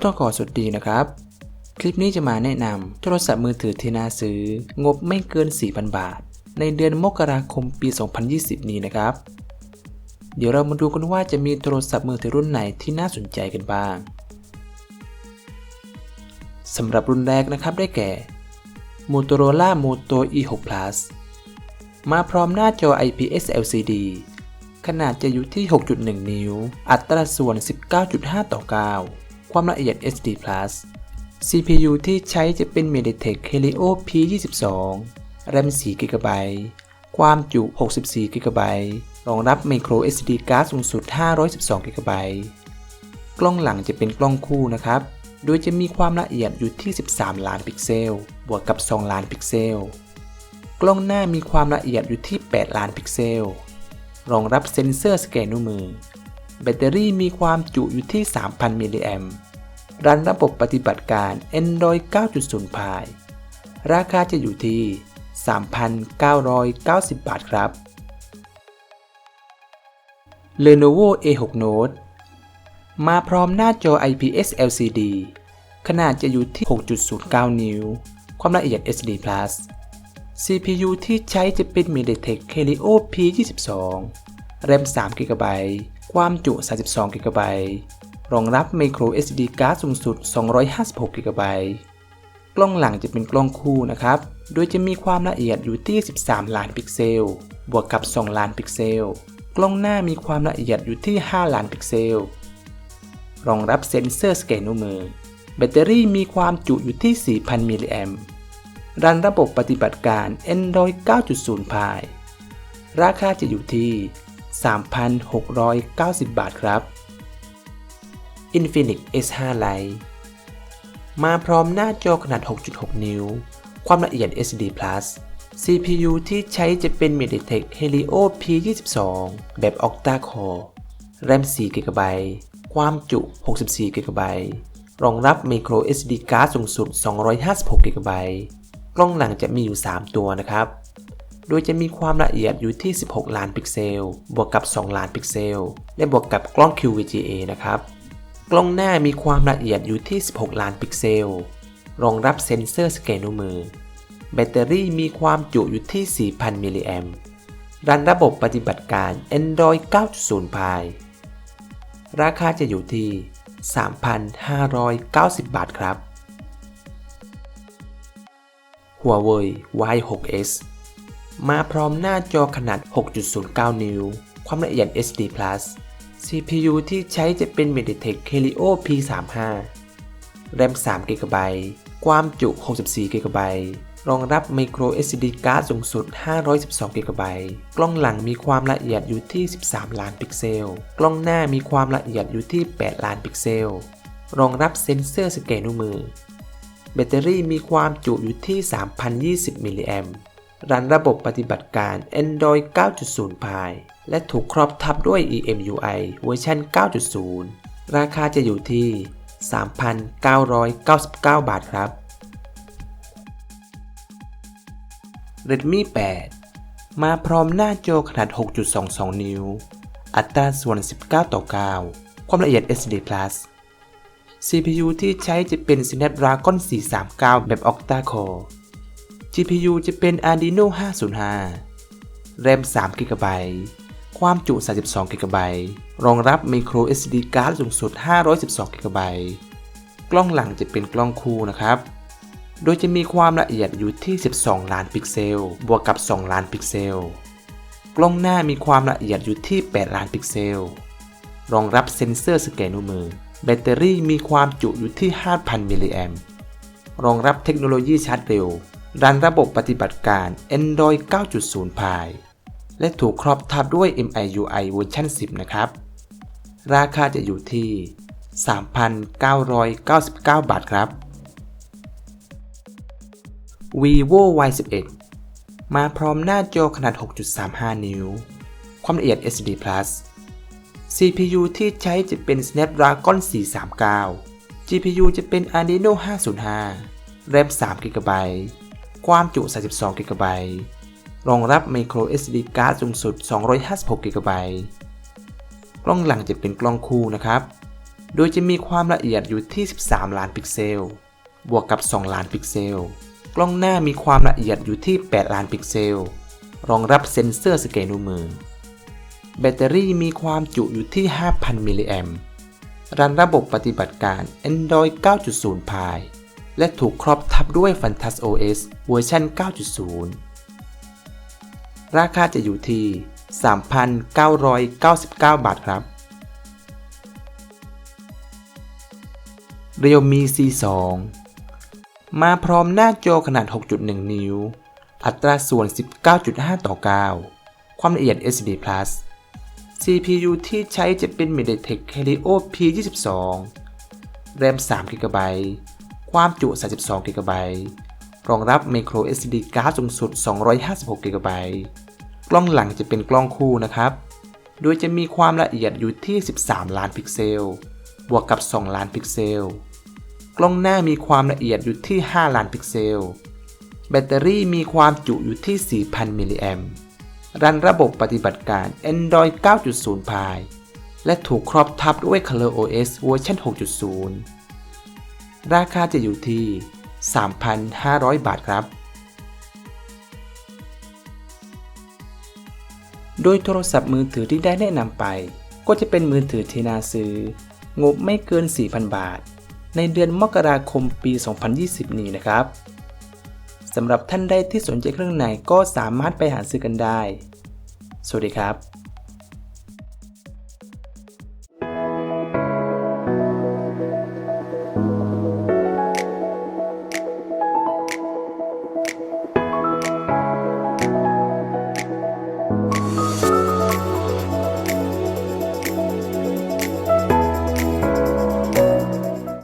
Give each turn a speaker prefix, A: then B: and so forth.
A: ก็ต้องขอสวัสดีนะครับ คลิปนี้จะมาแนะนำโทรศัพท์มือถือที่น่าซื้อ งบไม่เกิน 4,000 บาท ในเดือนมกราคมปี 2020 นี้นะครับ เดี๋ยวเรามาดูกันว่าจะมีโทรศัพท์มือถือรุ่นไหนที่น่าสนใจกันบ้างสำหรับรุ่นแรกนะครับได้แก่ Motorola Moto E6 Plus มาพร้อมหน้าจอ IPS LCD ขนาดจะอยู่ที่ 6.1 นิ้ว อัตราส่วน 19.5 ต่อ 9 ความละเอียด HD+ CPU ที่ใช้จะเป็น MediaTek Helio P22 RAM 4 GB ความจุ 64 GB รองรับ Micro SD card สูงสุด 512 GB กล้องหลังจะเป็นกล้องคู่นะครับ โดยจะมีความละเอียดอยู่ที่ 13 ล้านพิกเซล บวกกับ 2 ล้านพิกเซล กล้องหน้ามีความละเอียดอยู่ที่ 8 ล้านพิกเซล รองรับเซ็นเซอร์สแกนนิ้วมือ แบตเตอรี่มีความจุอยู่ที่ 3,000 มิลลิแอมรันระบบปฏิบัติการ Android 9.0 Pie ราคาจะอยู่ที่ 3,990 บาทครับ Lenovo A6 Note มาพร้อมหน้าจอ IPS LCD ขนาดจะอยู่ที่ 6.09 นิ้ว ความละเอียด HD+ CPU ที่ใช้จะเป็น MediaTek Helio P22 RAM 3 GB ความจุ 32 GB รองรับ Micro SD card สูงสุด 256 GB กล้องหลังจะเป็นกล้องคู่นะครับ โดยจะมีความละเอียดอยู่ที่ 13 ล้านพิกเซล บวกกับ 2 ล้านพิกเซล กล้องหน้ามีความละเอียดอยู่ที่ 5 ล้านพิกเซล รองรับเซ็นเซอร์สแกนนิ้วมือ แบตเตอรี่มีความจุอยู่ที่ 4,000 มิลลิแอมป์รันระบบปฏิบัติการ Android 9.0 Pie ราคาจะอยู่ที่ 3,690 บาทครับ Infinix S5 Lite มาพร้อมหน้าจอขนาด 6.6 นิ้ว ความละเอียด SD+ CPU ที่ใช้จะเป็น MediaTek Helio P22 แบบ Octa Core RAM 4 GB ความจุ 64 GB รองรับ Micro SD card สูงสุด 256 GB กล้องหลังจะมีอยู่ 3 ตัวนะครับ โดยจะมีความละเอียดอยู่ที่ 16 ล้านพิกเซล บวกกับ 2 ล้านพิกเซล และบวกกับกล้อง QVGA นะครับ กล้องหน้ามีความละเอียดอยู่ที่ 16 ล้านพิกเซล รองรับเซ็นเซอร์สแกนนิ้วมือ แบตเตอรี่มีความจุอยู่ที่ 4,000 มิลลิแอมป์รันระบบปฏิบัติการ Android 9.0 Pie ราคาจะอยู่ที่ 3,590 บาทครับ Huawei Y6s มาพร้อมหน้าจอขนาด 6.09 นิ้ว ความละเอียด HD+ CPU ที่ใช้จะเป็น MediaTek Helio P35 RAM 3 GB ความจุ 64 GB รองรับ Micro SD card สูงสุด 512 GB กล้องหลังมีความละเอียดอยู่ที่ 13 ล้านพิกเซล กล้องหน้ามีความละเอียดอยู่ที่ 8 ล้านพิกเซล รองรับเซ็นเซอร์สแกนนิ้วมือ แบตเตอรี่มีความจุอยู่ที่ 3,020 มิลลิแอมป์ รันระบบปฏิบัติการ Android 9.0 Pie และถูกครอบทับด้วย EMUI เวอร์ชัน 9.0 ราคาจะอยู่ที่ 3,999 บาทครับ Redmi 8 มาพร้อมหน้าจอขนาด 6.22 นิ้ว อัตราส่วน 19 ต่อ 9 ความละเอียด SD+ CPU ที่ใช้จะเป็น Snapdragon 439 แบบ Octa Core GPU จะเป็น Adreno 505 RAM 3 GB ความจุ 32 GB รองรับ Micro SD card สูงสุด 512 GB กล้องหลังจะเป็นกล้องคู่นะครับ โดยจะมีความละเอียดอยู่ที่ 12 ล้านพิกเซล บวกกับ 2 ล้านพิกเซล กล้องหน้ามีความละเอียดอยู่ที่ 8 ล้านพิกเซล รองรับเซ็นเซอร์สแกนนิ้วมือ แบตเตอรี่มีความจุอยู่ที่ 5,000 มิลลิแอมรองรับเทคโนโลยีชาร์จเร็ว รันระบบปฏิบัติการ Android 9.0 Pie และถูกครอบทับด้วย MIUI เวอร์ชัน10 นะครับ ราคาจะอยู่ที่ 3,999 บาทครับ vivo Y11 มาพร้อมหน้าจอขนาด 6.35 นิ้ว ความละเอียด SD+ CPU ที่ใช้จะเป็น Snapdragon 439 GPU จะเป็น Adreno 505 RAM 3 GB ความจุ 32 GB รองรับ Micro SD card สูงสุด 256 GB กล้องหลังจะเป็นกล้องคู่นะครับ โดยจะมีความละเอียดอยู่ที่ 13 ล้านพิกเซล บวกกับ 2 ล้านพิกเซล กล้องหน้ามีความละเอียดอยู่ที่ 8 ล้านพิกเซล รองรับเซ็นเซอร์สแกนนิ้วมือ แบตเตอรี่มีความจุอยู่ที่ 5,000 มิลลิแอมรันระบบปฏิบัติการ Android 9.0 Pie และถูกครอบทับด้วย Fantas OS เวอร์ชัน 9.0 ราคาจะอยู่ที่ 3,999 บาทครับ Realme C2 มาพร้อมหน้าจอขนาด 6.1 นิ้ว อัตราส่วน 19.5 ต่อ 9 ความละเอียด SD Plus CPU ที่ใช้จะเป็น MediaTek Helio P22 RAM 3 GB ความจุ 32 GB รองรับ Micro SD card สูงสุด 256 GB กล้องหลังจะเป็นกล้องคู่นะครับ โดยจะมีความละเอียดอยู่ที่ 13 ล้านพิกเซล บวกกับ 2 ล้านพิกเซล กล้องหน้ามีความละเอียดอยู่ที่ 5 ล้านพิกเซล แบตเตอรี่มีความจุอยู่ที่ 4,000 มิลลิแอมรันระบบปฏิบัติการ Android 9.0 Pie และถูกครอบทับด้วย Color OS เวอร์ชัน6.0 ราคาจะอยู่ที่ 3,500 บาทครับ โดยโทรศัพท์มือถือที่ได้แนะนำไป ก็จะเป็นมือถือที่น่าซื้อ งบไม่เกิน 4,000 บาท ในเดือนมกราคมปี 2020 นี้นะครับสำหรับท่านใดที่สนใจเครื่องไหนก็สามารถไปหาซื้อกันได้ สวัสดีครับ